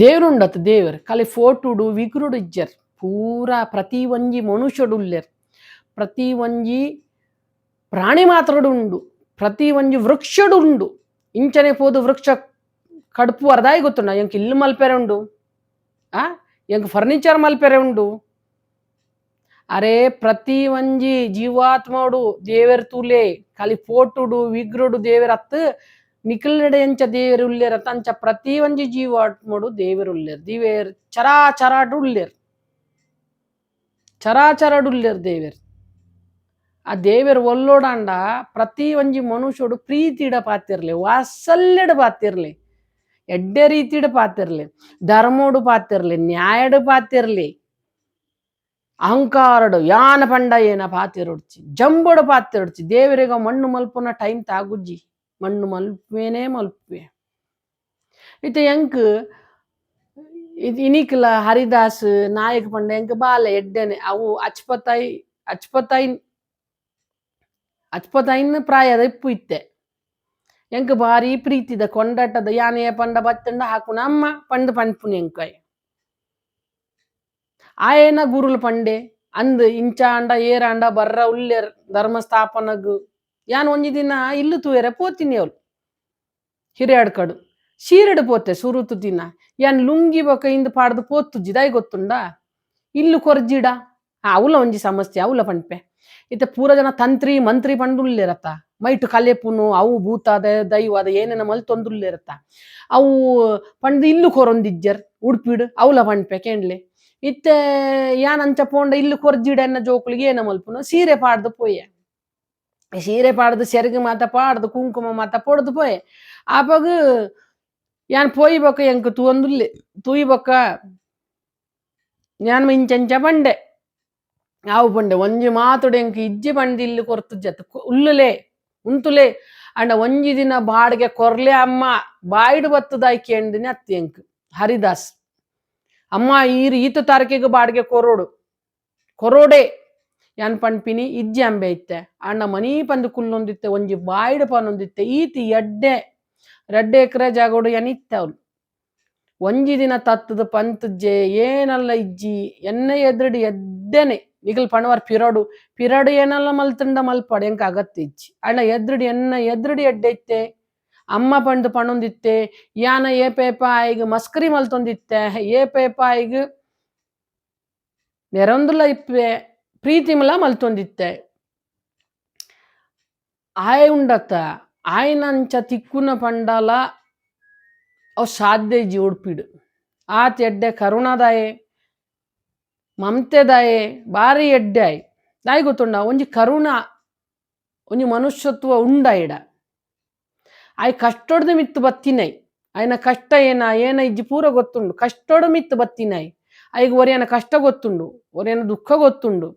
ದೇವ್ರುಂಡತ್ ದೇವರು ಖಾಲಿ ಫೋಟುಡು ವಿಗ್ರುಡು ಇಜ್ಜರ್ ಪೂರ ಪ್ರತಿ ಒಂಜಿ ಮನುಷ್ಯಡು ಉಲ್ಲೆರ್ ಪ್ರತಿ ಒಂಜಿ ಪ್ರಾಣಿ ಮಾತ್ರಡು ಉಂಡು ಪ್ರತಿ ಒಂಜಿ ವೃಕ್ಷಡು ಉಂಡು ಇಂಚನೆ ಪೋದು ವೃಕ್ಷ ಕಡುಪು ಅರ್ದಾಯಿ ಗೊತ್ತುಂಡ ಎಂಕ್ ಇಲ್ಲು ಮಲ್ಪೆರೆ ಉಂಡು ಆ ಎಂಕ್ ಫರ್ನಿಚರ್ ಮಲ್ಪೆರೆ ಉಂಡು ಅರೆ ಪ್ರತಿ ಒಂಜಿ ಜೀವಾತ್ಮಡು ದೇವೆರ್ ತೂಲೆ ಖಾಲಿ ಫೋಟುಡು ವಿಗ್ರುಡು ದೇವೆರ್ ಅತ್ತು ನಿಖಲ್ನಡೆ ಎಂಚ ದೇವೆರ್ ಉಲ್ಲೆರ್ ಅತ್ತ ಅಂಚ ಪ್ರತಿ ಒಂಜಿ ಜೀವಾತ್ಮಡು ದೇವೆರ್ ಚರಾಚರಾಡುಲ್ಯರ್ ಚರಾಚರಡು ಉಲ್ಲೆರ್ ದೇವೆರ್. ಆ ದೇವೆರ್ ಒಲ್ಲೋಡಾಂಡ ಪ್ರತಿ ಒಂಜಿ ಮನುಷ್ಯಡು ಪ್ರೀತಿಡ ಪಾತಿರ್ಲಿ ವಾತ್ಸಲ್ಯಡ್ ಪಾತಿರ್ಲೆ ಎಡ್ಡೆ ರೀತಿಡ ಪಾತಿರ್ಲಿ ಧರ್ಮೋಡು ಪಾತಿರ್ಲಿ ನ್ಯಾಯಡು ಪಾತಿರ್ಲಿ ಅಹಂಕಾರಡು, ಯಾನ ಪಂಡ ಏನ ಪಾತಿರೊಡ್ಚಿ ಜಂಬುಡು ಪಾತಿರೊಡ್ಚಿ ದೇವರಿಗ ಮಣ್ಣು ಮಲ್ಪುನ ಟೈಮ್ ತಾಗುಜ್ಜಿ. ಮಣ್ಣು ಮಲ್ಪೇನೆ ಮಲ್ಪೆ ಇತ್ತೆ ಎಂಕ್ ಇನಿಕ್ಲ ಹರಿದಾಸ್ ನಾಯಕ್ ಪಂಡ ಎಂಕ್ ಬಾಲೆ ಎಡ್ಡೆನೆ, ಅವು ಅಚ್ಪತಾಯಿ ಅಚ್ಪತೈನ್ ಅಚ್ಪತಾಯಿನ ಪ್ರಾಯದ ಇಪ್ಪು ಇತ್ತೆ. ಎಂಕ್ ಬಾರಿ ಪ್ರೀತಿದ ಕೊಂಡಟದ ಯಾನೆಯ ಪಂಡ ಬತ್ತಂಡ ಹಾಕುನ ಅಮ್ಮ ಪಂಡ ಪಂಪುನ ಎಂಕಾಯ್ ಆಯನ ಗುರುಲ್ ಪಂಡೆ, ಅಂದ್ ಇಂಚ ಅಂಡ ಏರಾಂಡ, ಬರ್ರ, ಉಲ್ಲೆರ್, ಧರ್ಮಸ್ಥಾಪನಗ್. ಯಾನ್ ಒಂಜಿ ದಿನ ಇಲ್ಲು ತೂಯರೆ ಪೋತಿನಿ ಅವ್ಲು. ಹಿರಿಯಾಡ್ಕಡು. ಶೀರಡು ಪೋತೆ ಸುರುತು ದಿನ. ಯಾನ್ ಲುಂಗಿ ಬೊಕ ಇಂದು ಪಾಡ್ದು ಪೋತು ಜಿದಾಯಿ ಗೊತ್ತುಂಡ? ಇಲ್ಲು ಕೊರ್ಜಿಡ? ಅವ್ಲ ಒಂಜಿ ಸಮಸ್ಯೆ, ಅವುಲ ಪಂಡ್ಪೆ. ಇತ್ತೆ ಪೂರ ಜನ ತಂತ್ರಿ, ಮಂತ್ರಿ ಪಂಡುಲ್ಲಿರತ್ತ ಮೈಟು ಕಲೆಪುನು, ಅವು ಭೂತಾದ, ದೈವಾದ, ಏನೇನ ಮಲ್ ತೊಂದ್ರಲ್ಲಿರತ್ತ ಅವು ಪಂಡ್ ಇಲ್ಲು ಕೊರೊಂದಿಜ್ಜರ್, ಉಡ್ಪಿಡ್, ಅವ್ಲ ಪಂಡ್ಪೆ ಕೇಂಡ್ಲೆ. ಇತ್ತೆ, ಯಾನ್ ಅಂಚ ಪೋಂಡ ಇಲ್ಲು ಕೊರ್ಜಿಡ ಎನ್ನ ಜೋಕುಳಿಗೆ ಏನ ಮಲ್ಪುನ? ಸೀರೆ ಪಾಡ್ದು ಪೋಯೆ. చీర పాడదు చెరుగు మాత పాడదు కుంకుమ మాత పొడదు పోయే ఆ ಯನ್ ಪೋಯಿ పోయి బొక్క ఎంకు తూందుల్లి తూయి బొక్క యాన్ ఇంచెంచ పండే ಆವು ಪಂಡೆ ಒಂಜಿ ಮಾತುಡು ಎಂಕ್ ಇಜ್ಜಿ ಬಂಡಿ ಇಲ್ಲಿ ಕೊರ್ತು ಜತ್ ಉಲ್ಲುಲೆ ಉಂತುಲೆ ಅಂಡ ಒಂಜಿ ದಿನ ಬಾಡ್ಗೆ ಕೊರ್ಲೆ ಅಮ್ಮ ಬಾಯ್ಡು ಬತ್ತದಾಯ್ಕೆ ಎಂದಿನ ಅತ್ತಿ ಎಂಕ್ ಹರಿದಾಸ್ ಅಮ್ಮ ಈರು ಈತ ತಾರಕೆಗೆ ಬಾಡ್ಗೆ ಕೊರೋಡು ಕೊರೋಡೆ ಯಾನ್ ಪಂಪಿನಿ ಅಂಬೆ ಐತೆ ಅಣ್ಣ ಮನಿ ಪಂದು ಕುಲ್ಲೊಂದಿತ್ತೆ ಒಂಜಿ ಬಾಯಿಡು ಪನೊಂದಿತ್ತೆ ಈತಿ ಎಡ್ಡೆ, ರಡ್ಡೆ ಎಕರೆ ಜಾಗೋಡು ಏನ್ ಇತ್ತವ್ಲು ಒಂಜಿ ದಿನ ತತ್ತದ ಪಂತಜ್ಜೆ, ಏನಲ್ಲ ಇಜ್ಜಿ ಎನ್ನ ಎದ್ರಡಿ ಎದ್ದೆನೆ. ನಿಗಲ್ ಪಣವಾರ್ ಪಿರಡು ಪಿರಡು ಏನಲ್ಲ ಮಲ್ತಂಡ ಮಲ್ಪಡ, ಎಂಕ ಅಗತ್ಯ ಇಜ್ಜಿ. ಅಣ್ಣ ಎದ್ರಡಿ ಎನ್ನ ಎದ್ರಡಿ ಎಡ್ಡೆ ಇತ್ತೆ, ಅಮ್ಮ ಪಂಡು ಪಣೊಂದಿತ್ತೆ, ಯಾನ ಏ ಪೇಪ ಈಗ ಮಸ್ಕರಿ ಮಲ್ತೊಂದಿತ್ತೆ ಏ ಪೇಪ ಈಗ ನೆರೊಂದುಲ ಇಪ್ಪೆ. ಪ್ರೀತಿ ಮಲ ಮಲ್ತೊಂದಿತ್ತೆ ಆಯ್ ಉಂಡತ್ತ ಆಯ್ನಂಚ ತಿಕ್ಕುನ ಪಂಡಲ ಅವು ಸಾಧ್ಯ ಇಜ್ಜಿ ಉಡ್ಪಿಡು ಆತ್ ಎಡ್ಡೆ ಕರುಣದಾಯೆ ಮಮತೆದಾಯೆ ಬಾರಿ ಎಡ್ಡೆ ಆಯ್ ದಾಯ್ ಗೊತ್ತುಂಡ ಒಂಜಿ ಕರುಣ ಒಂಜಿ ಮನುಷ್ಯತ್ವ ಉಂಡ ಇಡ ಆಯ್ ಕಷ್ಟೊಡ್ದು ಮಿತ್ತು ಬತ್ತಿನೈ ಆಯ್ನ ಕಷ್ಟ ಏನ ಏನ ಇಜ್ಜಿ ಪೂರ ಗೊತ್ತುಂಡು ಕಷ್ಟೊಡು ಮಿತ್ತು ಬತ್ತಿನೈ ಐಗ್ ಒರಿಯನ ಕಷ್ಟ ಗೊತ್ತುಂಡು ಒರಿಯನ ದುಃಖ ಗೊತ್ತುಂಡು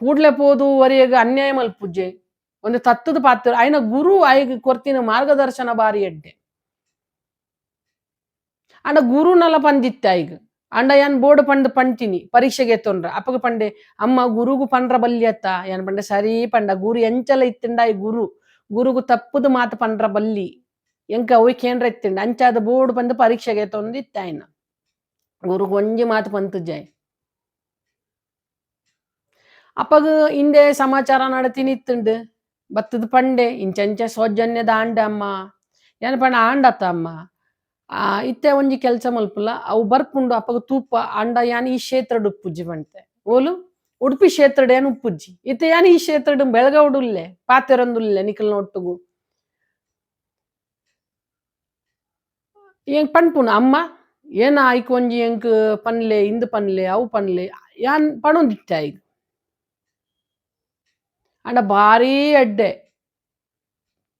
ಕೂಡ್ಲೆ ಪೋದು ಒರಿಯಗ ಅನ್ಯಾಯ ಮಲ್ಪುಜ್ಜೆ ಒಂದು ತತ್ತದ ಪಾತ್ರ ಆಯ್ನ ಗುರು ಆಯ್ಗೆ ಕೊರ್ತಿನ ಮಾರ್ಗದರ್ಶನ ಬಾರಿ ಎಡ್ಡೆ. ಅಂಡ ಗುರು ನಲ ಪಂದಿತ್ತೆ ಆಯ್ಗ ಅಂಡ ಯಾನ್ ಬೋರ್ಡ್ ಪಂಡ್ ಪಂಟಿನಿ ಪರೀಕ್ಷೆಗೆ ತೊಂಡ್ರ ಅಪ್ಪಗ ಪಂಡೆ, ಅಮ್ಮ ಗುರುಗು ಪಂಡ್ರ ಬಲ್ಯತ್ತ ಯಾನ್ ಪಂಡೆ ಸರಿ ಪಂಡ, ಗುರು ಎಂಚಲ ಇತ್ತಿಂಡ ಈ ಗುರು. ಗುರುಗು ತಪ್ಪದ ಮಾತು ಪಂಡ್ರ ಬಲ್ಲಿ. ಎಂಕ ಅವು ಕೇಂದ್ರ ಇತ್ತಿಂಡ ಅಂಚಾದ ಬೋರ್ಡ್ ಪಂದು ಪರೀಕ್ಷೆಗೆ ತೊಂದಿತ್ತ ಆಯ್ನ ಗುರುಗು ಒಂಜಿ ಮಾತು ಪಂತುಜಾಯ್ ಅಪ್ಪಗ ഇന്റെ ಸಮಾಚಾರ നടത്തിനിത്തുണ്ട് ബത്തത് പണ്ടേ ಇಂಚಂಚ ಸೌಜನ್ಯದ ಆಂಡ ಅಮ್ಮ ಏನ್ ಪಂಡ ಆಂಡತ್ತ ಅಮ್ಮ ಇತ್ತೆ ಒಂಜಿ ಕೆಲಸ ಮಲ್ಪುಲ ಅವು ಬರ್ಪುಂಡು ಅಪ್ಪಗ ತೂಪ ಆಂಡ ಯಾನ್ ಈ ಕ್ಷೇತ್ರ ಉಪ್ಪುಜ್ಜಿ ಪಂತೆ ಓಲು ಉಡುಪಿ ಕ್ಷೇತ್ರಡ್ ಏನ್ ಉಪ್ಪುಜ್ಜಿ ಇತ್ತೆ ಯಾನ್ ಈ ಕ್ಷೇತ್ರಡ್ ಬೆಳಗೌಡುಲ್ಲೆ ಪಾತೆರೊಂದುಲ್ಲೆ ನಿಖಲ್ನ ಒಟ್ಟುಗು ಏನ್ ಪಣ್ಪುನ ಅಮ್ಮ ಏನ ಒಂಜಿ ಎಂಕ್ ಪನ್ಲೆ ಇಂದು ಪನ್ಲೆ ಅವು ಪನ್ಲೆ ಯಾನ್ ಪಣೊಂದಿತ್ತೆ ಐಗ್ ಅಂಡ ಬಾರಿ ಎಡ್ಡೆ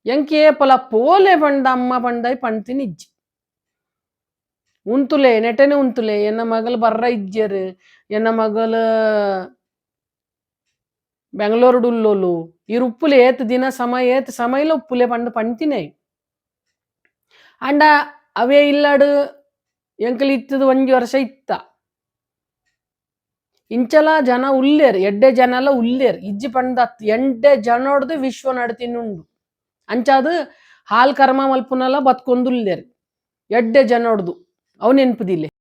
ಎಂಕೆ ಪಲ ಪೋಲೆ ಪಂಡ ಅಮ್ಮ ಪಂಡಾಯ್ ಪಣ್ತಿನಿ ಇಜ್ಜಿ ಉಂತುಲೆ ನೆಟನೆ ಉಂತುಲೆ ಎನ್ನ ಮಗಲು ಬರ್ರ ಇಜ್ಜೆರ್ ಎನ್ನ ಮಗಲು ಬೆಂಗಳೂರು ಉಲ್ಲೋಲು ಇರು ಉಪ್ಪುಲೆ ಏತ್ ದಿನ ಸಮಯ ಏತ್ ಸಮಯಲ ಉಪ್ಪುಲೆ ಪಂಡು ಪಣ್ತಿನೇ ಅಂಡ ಅವೇ ಇಲ್ಲಾಡು ಎಂಕಲ್ ಇತ್ತದ ಒಂಜಿ ವರ್ಷ ಇತ್ತ ಇಂಚಲ ಜನ ಉಲ್ಲೇರ್, ಎಡ್ಡೆ ಜನ ಎಲ್ಲ ಉಲ್ಲೇರ್, ಇಜ್ಜಿ ಪಂಡ ಎಂಡೆ ಜನೋಡ್ದು ವಿಶ್ವ ನಡತಿನುಂಡು ಅಂಚಾದು ಹಾಲ್ ಕರ್ಮ ಮಲ್ಪುನಲ ಬತ್ಕೊಂದುಲ್ಲೇರ್, ಎಡ್ಡೆ ಜನೋಡ್ದು, ಅವು ನೆನಪುದಿಲ್ಲ.